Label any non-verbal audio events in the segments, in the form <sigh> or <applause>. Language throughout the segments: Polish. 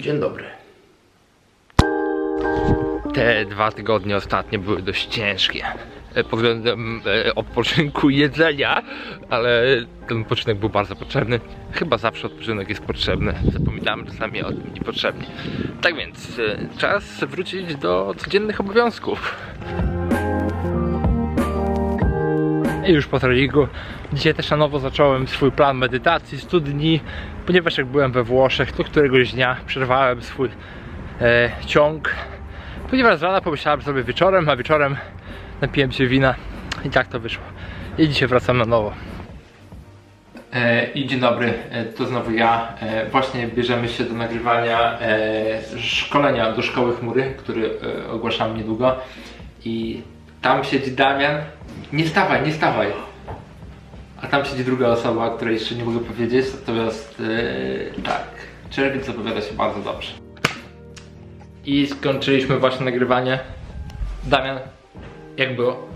Dzień dobry. Te dwa tygodnie ostatnie były dość ciężkie e, pod względem e, odpoczynku jedzenia, ale ten odpoczynek był bardzo potrzebny. Chyba zawsze odpoczynek jest potrzebny. Zapominamy czasami o tym niepotrzebnie. Tak więc e, czas wrócić do codziennych obowiązków. I już po treningu. Dzisiaj też na nowo zacząłem swój plan medytacji, studni, ponieważ jak byłem we Włoszech, to któregoś dnia przerwałem swój e, ciąg, ponieważ z rana pomyślałem sobie wieczorem, a wieczorem napiłem się wina i tak to wyszło. I dzisiaj wracam na nowo. E, I dzień dobry, e, to znowu ja. E, właśnie bierzemy się do nagrywania szkolenia do Szkoły Chmury, który ogłaszam niedługo. I tam siedzi Damian. Nie stawaj, nie stawaj. A tam siedzi druga osoba, której jeszcze nie mogę powiedzieć, natomiast e, tak, czerwiec zapowiada się bardzo dobrze. I skończyliśmy właśnie nagrywanie. Damian, jak było?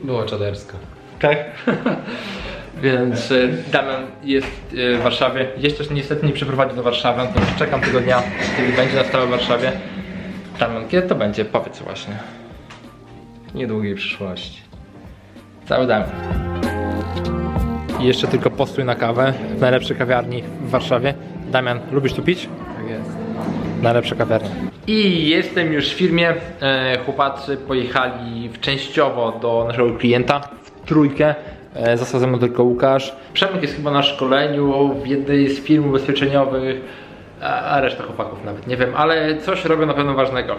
Było czadersko. Tak. <laughs> Więc e, Damian jest e, w Warszawie. Jeszcze niestety nie przeprowadził do Warszawy, natomiast czekam tego dnia, kiedy będzie na stałe w Warszawie. Damian, kiedy to będzie? Powiedz właśnie. Niedługiej przyszłości. Cały. I jeszcze tylko postój na kawę w najlepszej kawiarni w Warszawie. Damian, lubisz tu pić? Tak jest. Najlepsza kawiarnia. I jestem już w firmie. E, chłopacy pojechali w częściowo do naszego klienta w trójkę. E, został ze mną tylko Łukasz. Przemek jest chyba na szkoleniu w jednej z firm ubezpieczeniowych, a, a reszta chłopaków nawet nie wiem, ale coś robią na pewno ważnego.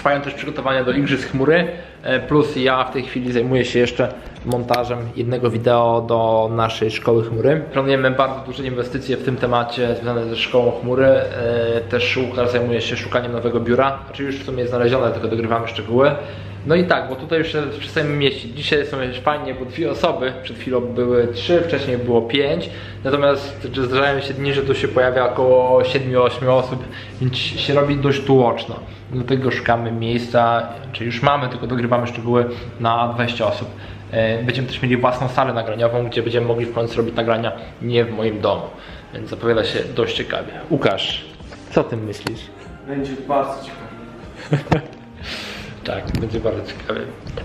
Trwają też przygotowania do Igrzysk Chmury, e, plus ja w tej chwili zajmuję się jeszcze montażem jednego wideo do naszej Szkoły Chmury. Planujemy bardzo duże inwestycje w tym temacie związane ze Szkołą Chmury. E, Też Łukasz zajmuje się szukaniem nowego biura, znaczy już w sumie jest znalezione, tylko dogrywamy szczegóły. No i tak, bo tutaj już się przestajemy mieścić. Dzisiaj są już fajnie, bo dwie osoby, przed chwilą były trzy, wcześniej było pięć. Natomiast zdarzają się dni, że tu się pojawia około 7-8 osób, więc się robi dość tłoczno. Dlatego szukamy miejsca, czy już mamy, tylko dogrywamy szczegóły na 20 osób. E, Będziemy też mieli własną salę nagraniową, gdzie będziemy mogli w końcu robić nagrania nie w moim domu. Więc zapowiada się dość ciekawie. Łukasz, co ty myślisz? Będzie bardzo ciekawe. <laughs> Tak, będzie bardzo ciekawe.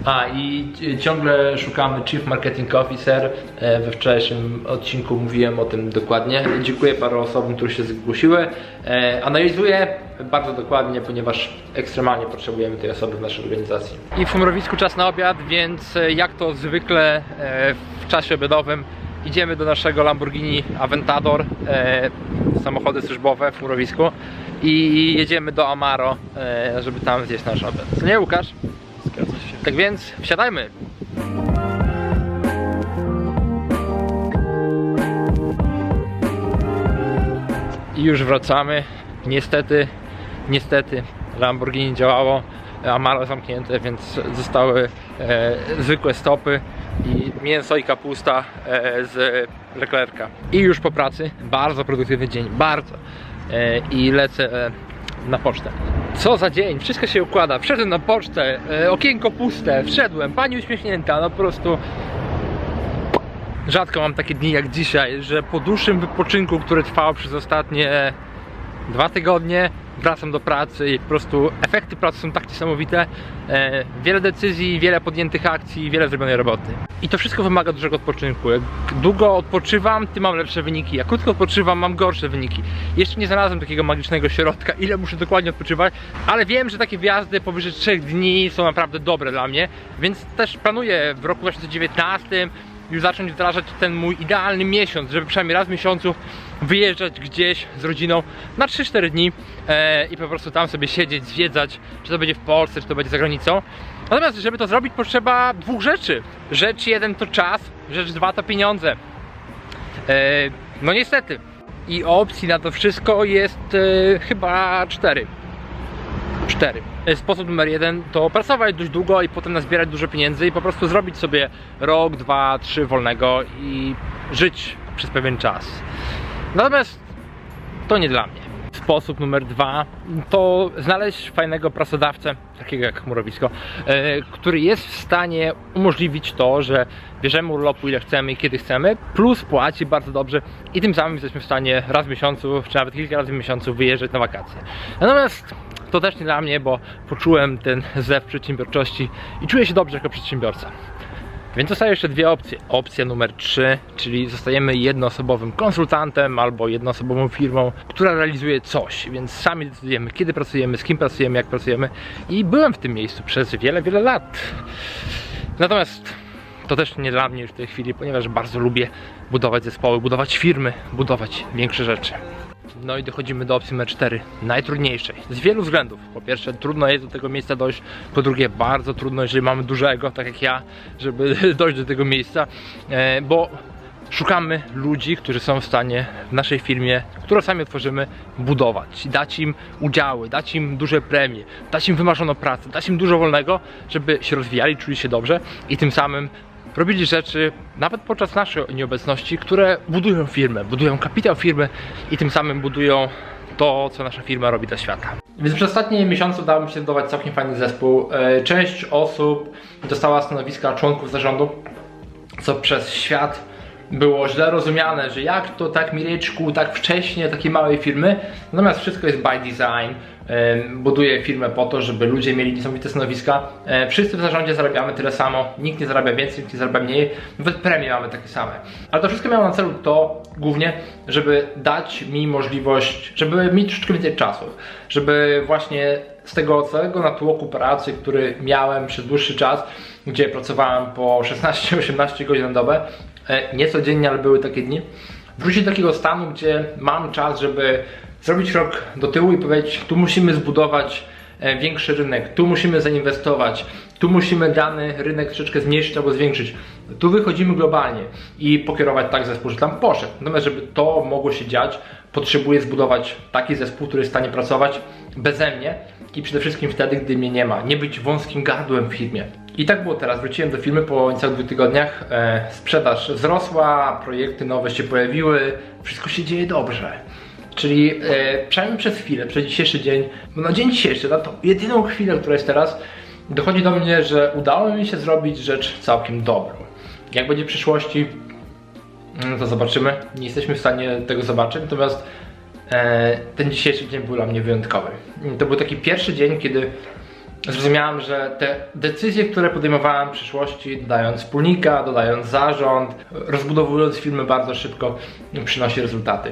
A i ci- ciągle szukamy Chief Marketing Officer. E, We wczorajszym odcinku mówiłem o tym dokładnie. Dziękuję paru osobom, które się zgłosiły. E, Analizuję bardzo dokładnie, ponieważ ekstremalnie potrzebujemy tej osoby w naszej organizacji. I w Mrowisku czas na obiad, więc e, jak to zwykle e, w czasie obiadowym idziemy do naszego Lamborghini Aventador, e, samochody służbowe w Mrowisku i jedziemy do Amaro, e, żeby tam zjeść nasz obiad. Co nie Łukasz? Zgadza się. Tak więc wsiadajmy. I już wracamy. Niestety, niestety Lamborghini działało, Amaro zamknięte, więc zostały e, zwykłe stopy i mięso i kapusta e, z Leclerca. I już po pracy, bardzo produktywny dzień, bardzo. E, I lecę e, na pocztę. Co za dzień, wszystko się układa. Wszedłem na pocztę, e, okienko puste, wszedłem, pani uśmiechnięta, no po prostu rzadko mam takie dni jak dzisiaj, że po dłuższym wypoczynku, który trwał przez ostatnie dwa tygodnie, wracam do pracy i po prostu efekty pracy są tak niesamowite. Wiele decyzji, wiele podjętych akcji, wiele zrobionej roboty. I to wszystko wymaga dużego odpoczynku. Jak długo odpoczywam, tym mam lepsze wyniki. Jak krótko odpoczywam, mam gorsze wyniki. Jeszcze nie znalazłem takiego magicznego środka, <laughs> ile muszę dokładnie odpoczywać, ale wiem, że takie wjazdy powyżej 3 dni są naprawdę dobre dla mnie, więc też planuję w roku 2019 już zacząć wdrażać ten mój idealny miesiąc, żeby przynajmniej raz w miesiącu wyjeżdżać gdzieś z rodziną na 3-4 dni e, i po prostu tam sobie siedzieć, zwiedzać, czy to będzie w Polsce, czy to będzie za granicą. Natomiast, żeby to zrobić, potrzeba dwóch rzeczy. Rzecz jeden to czas, rzecz dwa to pieniądze. E, no niestety. I opcji na to wszystko jest e, chyba cztery. Cztery. E, Sposób numer jeden to pracować dość długo i potem nazbierać dużo pieniędzy i po prostu zrobić sobie rok, dwa, trzy wolnego i żyć przez pewien czas. Natomiast to nie dla mnie. Sposób numer dwa to znaleźć fajnego pracodawcę, takiego jak chmurowisko, e, który jest w stanie umożliwić to, że bierzemy urlopu ile chcemy i kiedy chcemy, plus płaci bardzo dobrze i tym samym jesteśmy w stanie raz w miesiącu, czy nawet kilka razy w miesiącu wyjeżdżać na wakacje. Natomiast to też nie dla mnie, bo poczułem ten zew przedsiębiorczości i czuję się dobrze jako przedsiębiorca. Więc zostają jeszcze dwie opcje. Opcja numer 3, czyli zostajemy jednoosobowym konsultantem albo jednoosobową firmą, która realizuje coś, więc sami decydujemy, kiedy pracujemy, z kim pracujemy, jak pracujemy. I byłem w tym miejscu przez wiele, wiele lat. Natomiast to też nie dla mnie już w tej chwili, ponieważ bardzo lubię budować zespoły, budować firmy, budować większe rzeczy. No i dochodzimy do opcji numer 4, najtrudniejszej. Z wielu względów. Po pierwsze, trudno jest do tego miejsca dojść. Po drugie, bardzo trudno, jeżeli mamy dużego, tak jak ja, żeby <laughs> dojść do tego miejsca, e, bo szukamy ludzi, którzy są w stanie w naszej firmie, którą sami otworzymy, budować. Dać im udziały, dać im duże premie, dać im wymarzoną pracę, dać im dużo wolnego, żeby się rozwijali, czuli się dobrze i tym samym robili rzeczy, nawet podczas naszej nieobecności, które budują firmę, budują kapitał firmy i tym samym budują to, co nasza firma robi dla świata. Więc przez ostatnie miesiące udało mi się zbudować całkiem fajny zespół. E, Część osób dostała stanowiska członków zarządu, co przez świat było źle rozumiane, że jak to tak Mireczku, tak wcześnie, takiej małej firmy. Natomiast wszystko jest by design. Em, Buduję firmę po to, żeby ludzie mieli niesamowite stanowiska. E, Wszyscy w zarządzie zarabiamy tyle samo, nikt nie zarabia więcej, nikt nie zarabia mniej, nawet premie mamy takie same. Ale to wszystko miało na celu to głównie, żeby dać mi możliwość, żeby mieć troszeczkę więcej czasu, żeby właśnie z tego całego natłoku pracy, który miałem przez dłuższy czas, gdzie pracowałem po 16-18 godzin na dobę, nie codziennie, ale były takie dni, wrócić do takiego stanu, gdzie mam czas, żeby zrobić krok do tyłu i powiedzieć, tu musimy zbudować e, większy rynek, tu musimy zainwestować, tu musimy dany rynek troszeczkę zmniejszyć albo zwiększyć. Tu wychodzimy globalnie i pokierować tak zespół, że tam poszedł. Natomiast żeby to mogło się dziać, potrzebuję zbudować taki zespół, który jest w stanie pracować beze mnie i przede wszystkim wtedy, gdy mnie nie ma. Nie być wąskim gardłem w firmie. I tak było teraz. Wróciłem do firmy po niecałych dwóch tygodniach. E, sprzedaż wzrosła, projekty nowe się pojawiły, wszystko się dzieje dobrze. Czyli e, przynajmniej przez chwilę, przez dzisiejszy dzień, bo na dzień dzisiejszy, na to jedyną chwilę, która jest teraz, dochodzi do mnie, że udało mi się zrobić rzecz całkiem dobrą. Jak będzie w przyszłości, mm, to zobaczymy. Nie jesteśmy w stanie tego zobaczyć, natomiast e, ten dzisiejszy dzień był dla mnie wyjątkowy. To był taki pierwszy dzień, kiedy zrozumiałem, że te decyzje, które podejmowałem w przyszłości, dodając wspólnika, dodając zarząd, rozbudowując firmy bardzo szybko, przynosi rezultaty.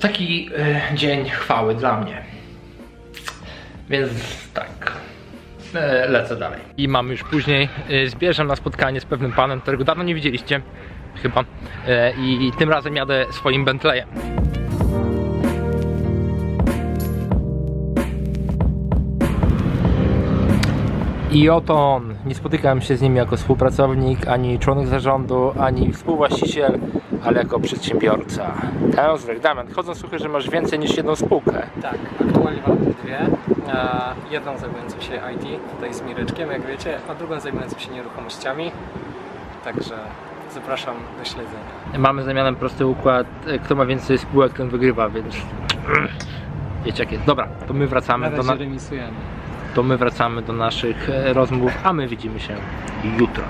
Taki e, dzień chwały dla mnie. Więc tak. E, lecę dalej. I mamy już później, e, zbierzem na spotkanie z pewnym panem, którego dawno nie widzieliście, chyba. I, I tym razem jadę swoim Bentleyem. I oto on. Nie spotykałem się z nim jako współpracownik, ani członek zarządu, ani współwłaściciel, ale jako przedsiębiorca. Piotrek, Damian, chodzą słuchy, że masz więcej niż jedną spółkę. Tak, aktualnie mam dwie. E, Jedną zajmującą się IT, tutaj z Mireczkiem, jak wiecie, a drugą zajmującą się nieruchomościami. Także zapraszam do śledzenia. Mamy zamianem prosty układ, e, kto ma więcej spółek, ten wygrywa, więc wiecie jak jest. Dobra, to my wracamy Na do, na... remisujemy. To my wracamy do naszych e, rozmów, a my widzimy się jutro.